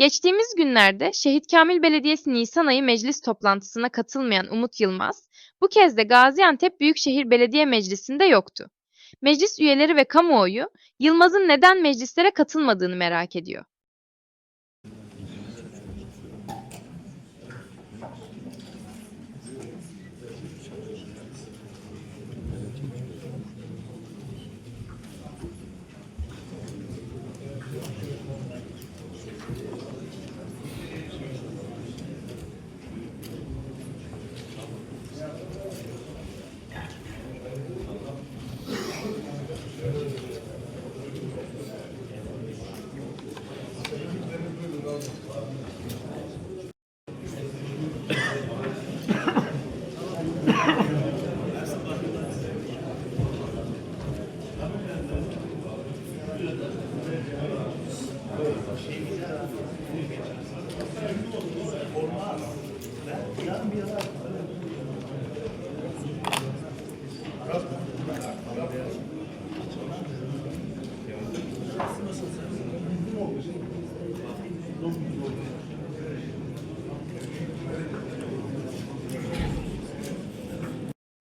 Geçtiğimiz günlerde Şehit Kamil Belediyesi Nisan ayı meclis toplantısına katılmayan Umut Yılmaz, bu kez de Gaziantep Büyükşehir Belediye Meclisi'nde yoktu. Meclis üyeleri ve kamuoyu, Yılmaz'ın neden meclislere katılmadığını merak ediyor.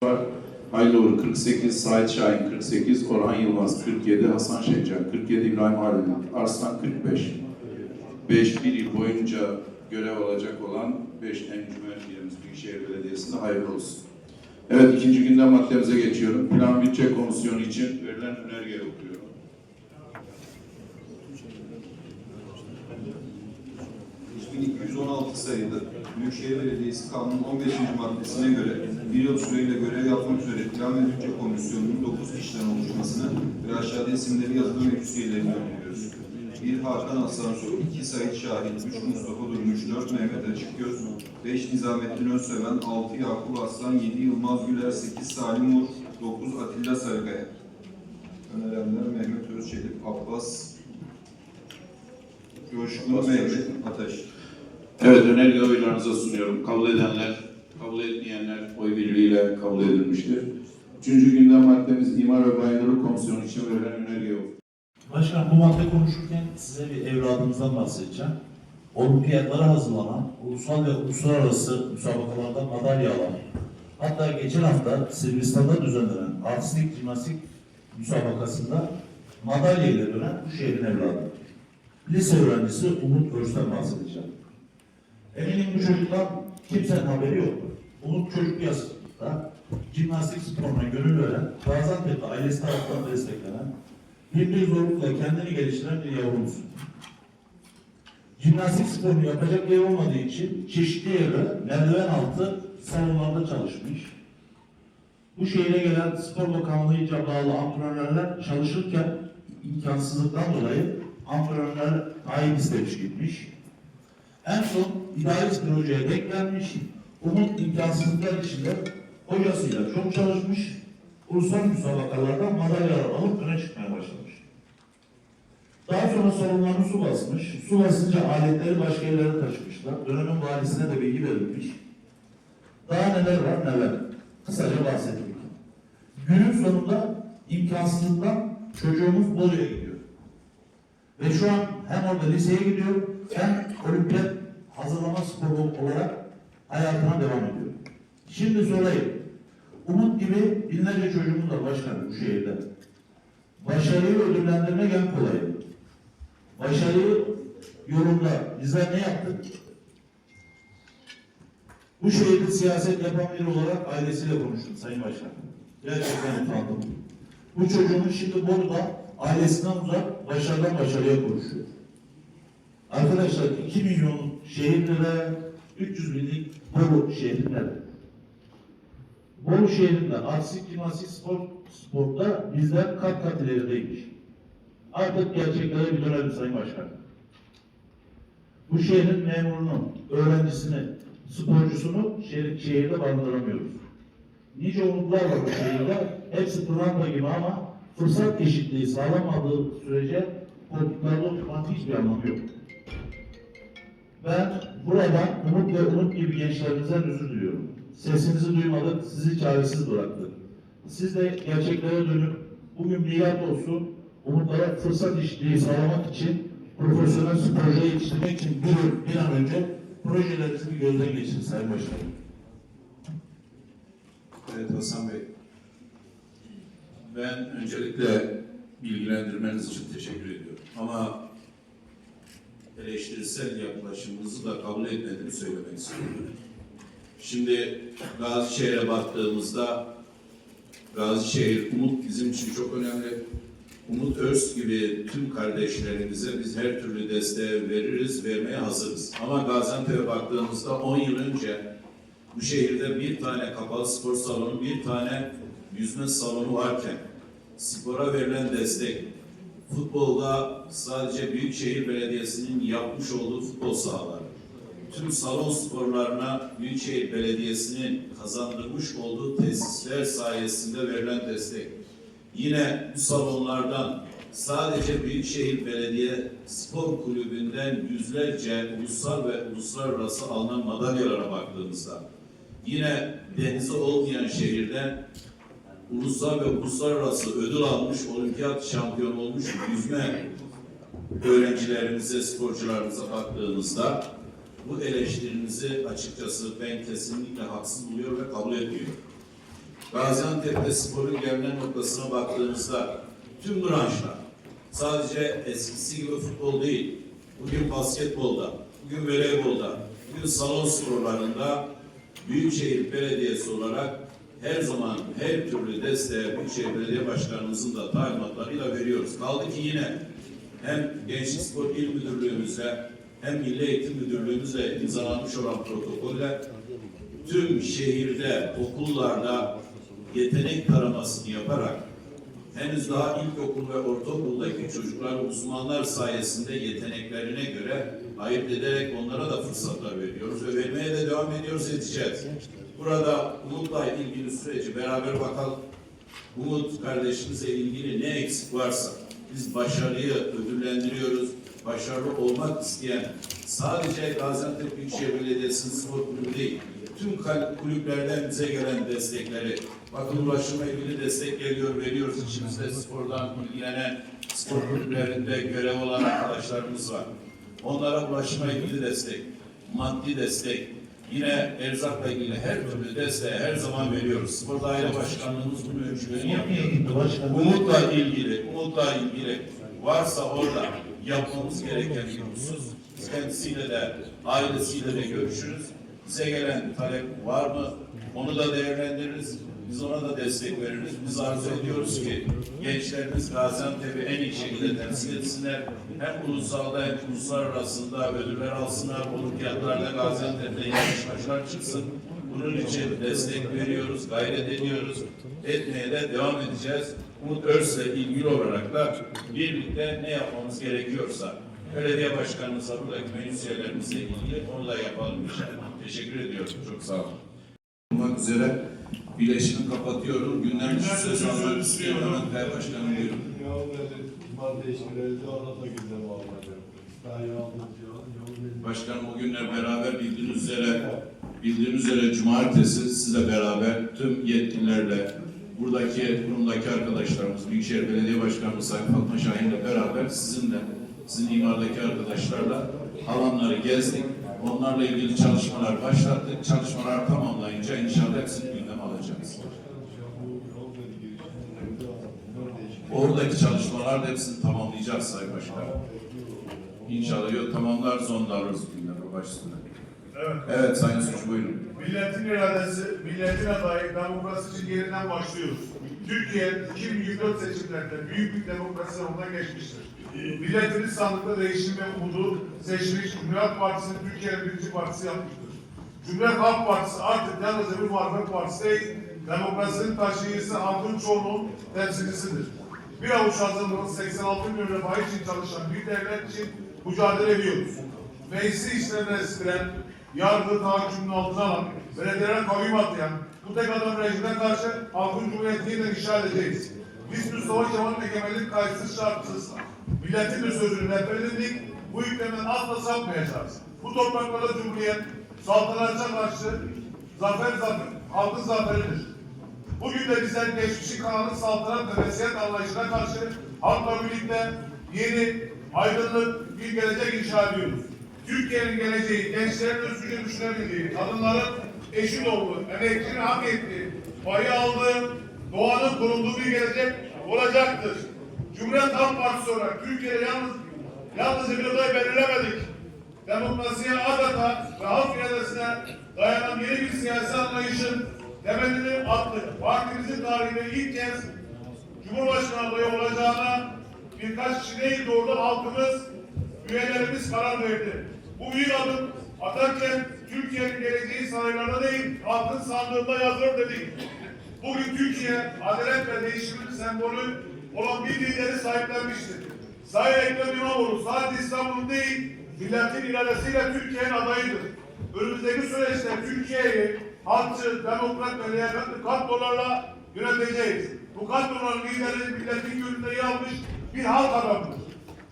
var. Aydoğru 48, Sait Şahin 48, Orhan Yılmaz 47, Hasan Şencan 47, İbrahim Halil Arslan 45. 5 bir yıl boyunca görev alacak olan 5 encümen üyemiz Büyükşehir Belediyesi'nde hayırlı olsun. Evet ikinci gündem maddemize geçiyorum. Plan Bütçe Komisyonu için verilen önergeyi okuyorum. ...3216 sayılı Büyükşehir Belediyesi Kanunu 15. maddesine göre bir yıl süreyle görev yapmak üzere Plan ve Bütçe Komisyonu'nun 9 kişiden oluşmasını ve aşağıda isimleri yazılı meclis üyelerini öneriyoruz. 1 Hakan Asansör, 2 Sait Şahin, 3 Mustafa Durmuş, 4 Mehmet Açıkgöz, 5 Nizamettin Özseven, 6 Yakup Aslan, 7 Yılmaz Güler, 8 Salim Uğur, 9 Atilla Sarıkaya. Önerenler Mehmet Özçelik, Abbas Coşkun Mehmet Ataş. Evet önerge oylarınıza sunuyorum. Kabul edenler, kabul etmeyenler oy birliğiyle kabul edilmiştir. Üçüncü gündem maddemiz İmar ve Bayındırlık Komisyonu için verilen önerge yok. Başkan bu madde konuşurken size bir evladımızdan bahsedeceğim. Olimpiyatlara hazırlanan, ulusal ve uluslararası müsabakalarda madalya alan, hatta geçen hafta Sırbistan'da düzenlenen artistik jimnastik müsabakasında madalya ile dönen bu şehrin evladı. Lise öğrencisi Umut Öz'ten bahsedeceğim. Eminim bu çocuktan kimsenin haberi yoktur. Umut çocuk yaşta jimnastik sporuna gönül veren, Gaziantep'te ailesi tarafından desteklenen, bir zorlukla kendini geliştiren bir yavrumuz. Jimnastik sporunu yapacak yer olmadığı için çeşitli yerlere merdiven altı salonlarda çalışmış. Bu şehire gelen Spor Bakanlığı'yla bağlı antrenörler çalışırken imkansızlıktan dolayı antrenörler tayin istemiş gitmiş. En son idealist bir hocaya denk gelmiş. Umut imkansızlıklar içinde hocasıyla çok çalışmış. Ulusal müsabakalarda madalyalar alıp öne çıkmaya başlamış. Daha sonra salonlarını su basmış. Su basınca aletleri başka yerlere taşımışlar. Dönemin valisine de bilgi verilmiş. Daha neler var neler. Kısaca bahsettik. Günün sonunda imkansızlıktan çocuğumuz Bolu'ya gidiyor. Ve şu an hem orada liseye gidiyor hem olimpiyat hazırlama sporu olarak hayatına devam ediyor. Şimdi sorayım. Umut gibi binlerce çocuğumuz var başkanım bu şehirde. Başarıyı ödüllendirmek en kolayı. Başarıyı yolunda bizler ne yaptık? Bu şehirde siyaset yapan biri olarak ailesiyle konuştum Sayın Başkan. Gerçekten utandım. Bu çocuğumuz şimdi Bolu'da ailesinden uzak başarıdan başarıya konuşuyor. Arkadaşlar 2 milyon şehirlere 300 binlik Bolu şehrinde. Bolu şehrinde artistik jimnastik spor, sportta bizden kat kat ilerideymiş. Artık gerçeklere bir dönelim Sayın Başkan. Bu şehrin memurunu, öğrencisini, sporcusunu şehir, şehirde barındıramıyoruz. Nice umutlar var bu şehirde. Hepsi pırlanta gibi ama fırsat eşitliği sağlamadığı sürece koltuklarda oturmanın hiçbir anlamı yok. Ben buradan Umut ve Umut gibi gençlerimizden özür diliyorum. Sesinizi duymadık, sizi çaresiz bıraktık. Siz de gerçeklere dönüp bugün milat olsun, umutlara fırsat eşitliği sağlamak için profesyonel sporcuları yetiştirmek için bir, bir an önce projelerinizi gözden geçirin Sayın Başkanım. Evet Hasan Bey. Ben öncelikle bilgilendirmeniz için teşekkür ediyorum. Ama eleştirisel yaklaşımınızı da kabul etmediğimi söylemek istiyorum. Şimdi Gazişehir'e baktığımızda Gazişehir, Umut bizim için çok önemli. Umut Örs gibi tüm kardeşlerimize biz her türlü desteği veririz, vermeye hazırız. Ama Gaziantep'e baktığımızda 10 yıl önce bu şehirde bir tane kapalı spor salonu, bir tane yüzme salonu varken spora verilen destek, futbolda sadece Büyükşehir Belediyesi'nin yapmış olduğu futbol sahaları, tüm salon sporlarına Büyükşehir Belediyesi'nin kazandırmış olduğu tesisler sayesinde verilen destek. Yine bu salonlardan sadece Büyükşehir Belediye Spor Kulübü'nden yüzlerce ulusal ve uluslararası alınan madalyalara baktığımızda yine denizi olmayan şehirden ulusal ve uluslararası ödül almış, olimpiyat şampiyonu olmuş yüzme öğrencilerimize, sporcularımıza baktığımızda bu eleştirinizi açıkçası ben kesinlikle haksız buluyor ve kabul etmiyorum. Gaziantep'te sporun gelinen noktasına baktığımızda tüm branşlar sadece eskisi gibi futbol değil, bugün basketbolda, bugün voleybolda, bugün salon sporlarında Büyükşehir Belediyesi olarak her zaman her türlü desteği Büyükşehir Belediye Başkanımızın da talimatlarıyla veriyoruz. Kaldı ki yine hem Gençlik Spor İl Müdürlüğümüzle hem Milli Eğitim Müdürlüğümüzle imzalanmış olan protokolle tüm şehirde, okullarda yetenek taramasını yaparak henüz daha ilkokul ve ortaokuldaki çocuklar uzmanlar sayesinde yeteneklerine göre ayırt ederek onlara da fırsatlar veriyoruz ve vermeye de devam ediyoruz edeceğiz. Burada Umut'la ilgili süreci beraber bakalım. Umut kardeşimize ilgili ne eksik varsa biz başarıyı ödüllendiriyoruz. Başarılı olmak isteyen sadece Gaziantep Büyükşehir Belediyesi'nin spor kulübü değil, tüm kulüplerden bize gelen destekleri, bakın ulaşıma ilgili destek geliyor, veriyoruz. İçimizde spordan ilgilenen spor kulüplerinde görev olan arkadaşlarımız var. Onlara ulaşıma ilgili destek, maddi destek, yine erzakla ilgili her türlü desteği her zaman veriyoruz. Spor Daire Başkanlığımız bunun ölçülerini yapıyor. Umutla ilgili, umutla ilgili varsa orada yapmamız gereken bir husus. Kendisiyle de, ailesiyle de görüşürüz. Bize gelen talep var mı? Onu da değerlendiririz. Biz ona da destek veririz. Biz arzu ediyoruz ki gençlerimiz Gaziantep'i en iyi şekilde temsil etsinler. Hem ulusalda hem uluslararasında ödüller alsınlar. Olimpiyatlarda Gaziantep'te yarışmacılar çıksın. Bunun için destek veriyoruz, gayret ediyoruz. Etmeye de devam edeceğiz. Umut Örs'le ilgili olarak da birlikte ne yapmamız gerekiyorsa belediye başkanımızla buradaki meclis üyelerimizle ilgili onu da yapalım. Teşekkür ediyorum. Çok sağ olun. Olmak üzere bileşimi kapatıyorum. Günlerce söz istiyorum. Hemen Kaya Başkanım buyurun. Başkanım o günler beraber bildiğiniz üzere bildiğiniz üzere cumartesi sizle beraber tüm yetkililerle buradaki kurumdaki arkadaşlarımız, Büyükşehir Belediye Başkanımız Sayın Fatma Şahin'le beraber sizinle, sizin imardaki arkadaşlarla alanları gezdik. Onlarla ilgili çalışmalar başlattık. Çalışmalar tamamlayınca inşallah hepsini gündeme alacağız. Oradaki çalışmalar da hepsini tamamlayacağız Sayın Başkanım. İnşallah yok tamamlar sonunda alırız gündeme baş üstüne. Evet. Evet Sayın Suç buyurun. Milletin iradesi, milletin adayı demokrasi yeniden başlıyoruz. Türkiye 2024 seçimlerinde büyük bir demokrasi sınavından geçmiştir. Milletimiz sandıkta değişim ve umudu seçmiş Cumhuriyet Partisi'nin Türkiye'nin birinci partisi yapmıştır. Cumhuriyet Halk Partisi artık yalnızca bir muhalefet partisi değil, demokrasinin taşıyıcısı halkın çoğunun temsilcisidir. Bir avuç azınlığın 86 milyon refah için çalışan bir devlet için mücadele ediyoruz. Meclisi işlerine estiren, yargı tahakkümünün altına alan, belediyelere kayyum atayan, bu tek adam rejime karşı halkın cumhuriyetini yeniden inşa edeceğiz. Biz Mustafa Kemal'in egemenlik kayıtsız şartsız, milletin de sözünü nefret bu yüklemden asla sapmayacağız. Bu topraklarda cumhuriyet, saltanatça karşı zafer zafer, halkın zaferidir. Bugün de bizler geçmişi kanalın saltanat ve vesiyet anlayışına karşı halkla birlikte yeni, aydınlık, bir gelecek inşa ediyoruz. Türkiye'nin geleceği, gençlerin özgürce düşünebildiği, kadınların eşit olduğu, emekçinin hak ettiği, payı aldığı, doğanın kurulduğu bir gelecek olacaktır. Cumhuriyet Halk Partisi olarak Türkiye'de yalnız, yalnızca bir aday belirlemedik. Demokrasiye adeta ve halk iradesine dayanan yeni bir siyasi anlayışın temelini attık. Partimizin tarihinde ilk kez Cumhurbaşkanı adayı olacağına birkaç kişi değil doğrudan halkımız, üyelerimiz karar verdi. Bu büyük adım atarken Türkiye'nin geleceği saraylarda değil, halkın sandığında yazılır dedik. Bugün Türkiye adalet ve değişimin sembolü olan bir lideri sahiplenmiştir. Sayın Ekrem İmamoğlu sadece İstanbul'un değil, milletin iradesiyle Türkiye'nin adayıdır. Önümüzdeki süreçte Türkiye'yi halkçı, demokrat ve liyakatli kadrolarla yöneteceğiz. Bu kadroların lideri milletin gönlünde yer almış bir halk adamıdır.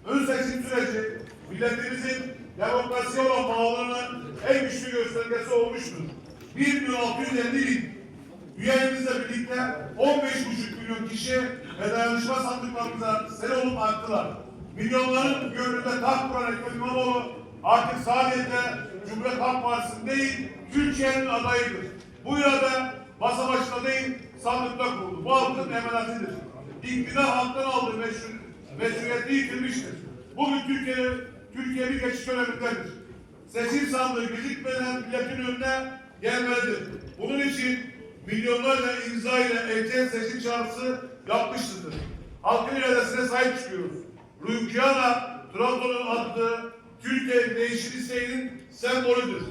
Ön seçim süreci milletimizin demokrasiye olan bağlılığının en güçlü göstergesi olmuştur. 1 milyon 650 bin üyelerimizle birlikte 15,5 milyon kişi ve dayanışma sandıklarımıza sene olup arttılar. Milyonların gönlünde taht kuran Ekrem İmamoğlu artık sadece Cumhuriyet Halk Partisi'nin değil, Türkiye'nin adayıdır. Bu irade masa başında değil, sandıkta kuruldu. Bu halkın emanetidir. İktidar halktan aldığı meşru, meşruiyeti yitirmiştir. Bugün Türkiye, Türkiye bir geçiş dönemindedir. Seçim sandığı gecikmeden milletin önüne gelmelidir. Bunun için milyonlarca imza ile erken seçim çağrısı yapmıştır. Halkın iradesine sahip çıkıyoruz. Rüyana, Trabzon'un attığı Türkiye değişim isteğinin sembolüdür.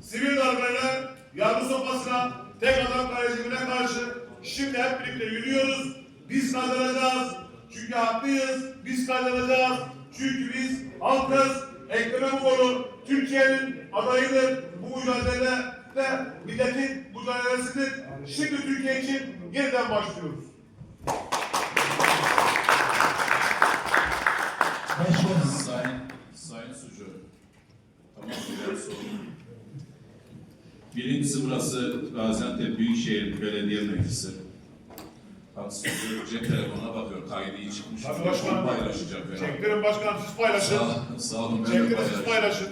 Sivil darbeler, yargı sopasına, tek adam rejimine karşı şimdi hep birlikte yürüyoruz. Biz kazanacağız. Çünkü haklıyız. Biz kazanacağız. Çünkü biz halkız. Ekrem İmamoğlu Türkiye'nin adayıdır. Bu mücadelede de milletin mücadelesidir. Şimdi Türkiye için yeniden başlıyoruz. Sayın, Sayın Sucu. Tamam, bir sorun. Birincisi burası Gaziantep Büyükşehir Belediye Meclisi. Bak Sucu cep telefonuna bakıyor. Kaydı iyi çıkmış. Hadi başkanım. Paylaşacak. Çektirin başkanım siz paylaşın. Sağ, sağ olun. Çektirin siz paylaşın.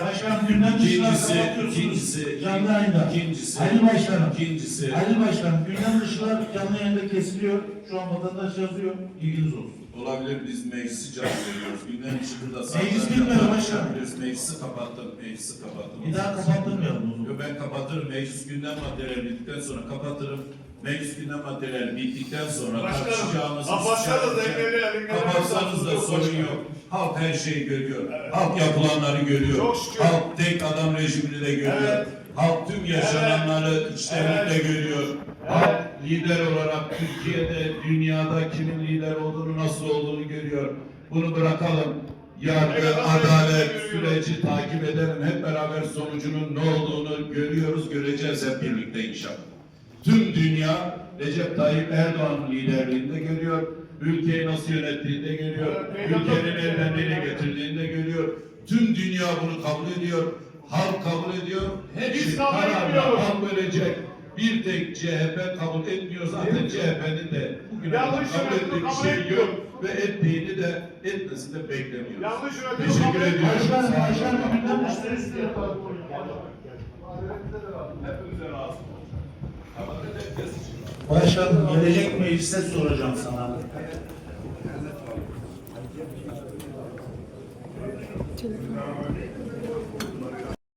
Başkanım gündem İkincisi, kapatıyorsunuz. ikincisi, Canlı yayında. ikincisi, Ali Başkanım. ikincisi, Ali Başkanım gündem dışılar canlı yayında kesiliyor. Şu an vatandaş yazıyor. İlginiz olsun. olabilir biz meclisi cevap veriyoruz. Gündem dışı da Meclis bilmiyorum başkanım. Meclisi kapattım, meclisi kapattım. Bir daha kapattırmayalım o Yo, zaman. Ben kapatırım. Meclis gündem maddeleri bittikten sonra kapatırım. Meclis gündem maddeleri bittikten sonra Başkanım, tartışacağımız engelli- Kapatsanız da sorun başkanım. yok. Halk her şeyi görüyor. Halk yapılanları görüyor. Halk tek adam rejimini de görüyor. Evet. Halk tüm yaşananları içtenlikle Evet. görüyor. Halk lider olarak Türkiye'de, dünyada kimin lider olduğunu, nasıl olduğunu görüyor. Bunu bırakalım. Yargı, Evet, adalet evet. süreci takip edelim. Hep beraber sonucunun ne olduğunu görüyoruz, göreceğiz hep birlikte inşallah. Tüm dünya Recep Tayyip Erdoğan'ın liderliğinde görüyor. Ülkeyi nasıl yönettiğini de görüyor. Ülkenin elden ele getirdiğini de görüyor. Tüm dünya bunu kabul ediyor. Halk kabul ediyor. Hepsi kabul kararla halk verecek. Bir tek CHP kabul etmiyor. Zaten CHP'nin de bugüne kabul ettiği bir şey yok. Ve ettiğini de etmesini de beklemiyoruz. Yanlış Teşekkür ediyorum. Başkanım, Sağ olun. başkanım gündem dışı istiyor. Hepinize Başkanım gelecek mecliste soracağım sana.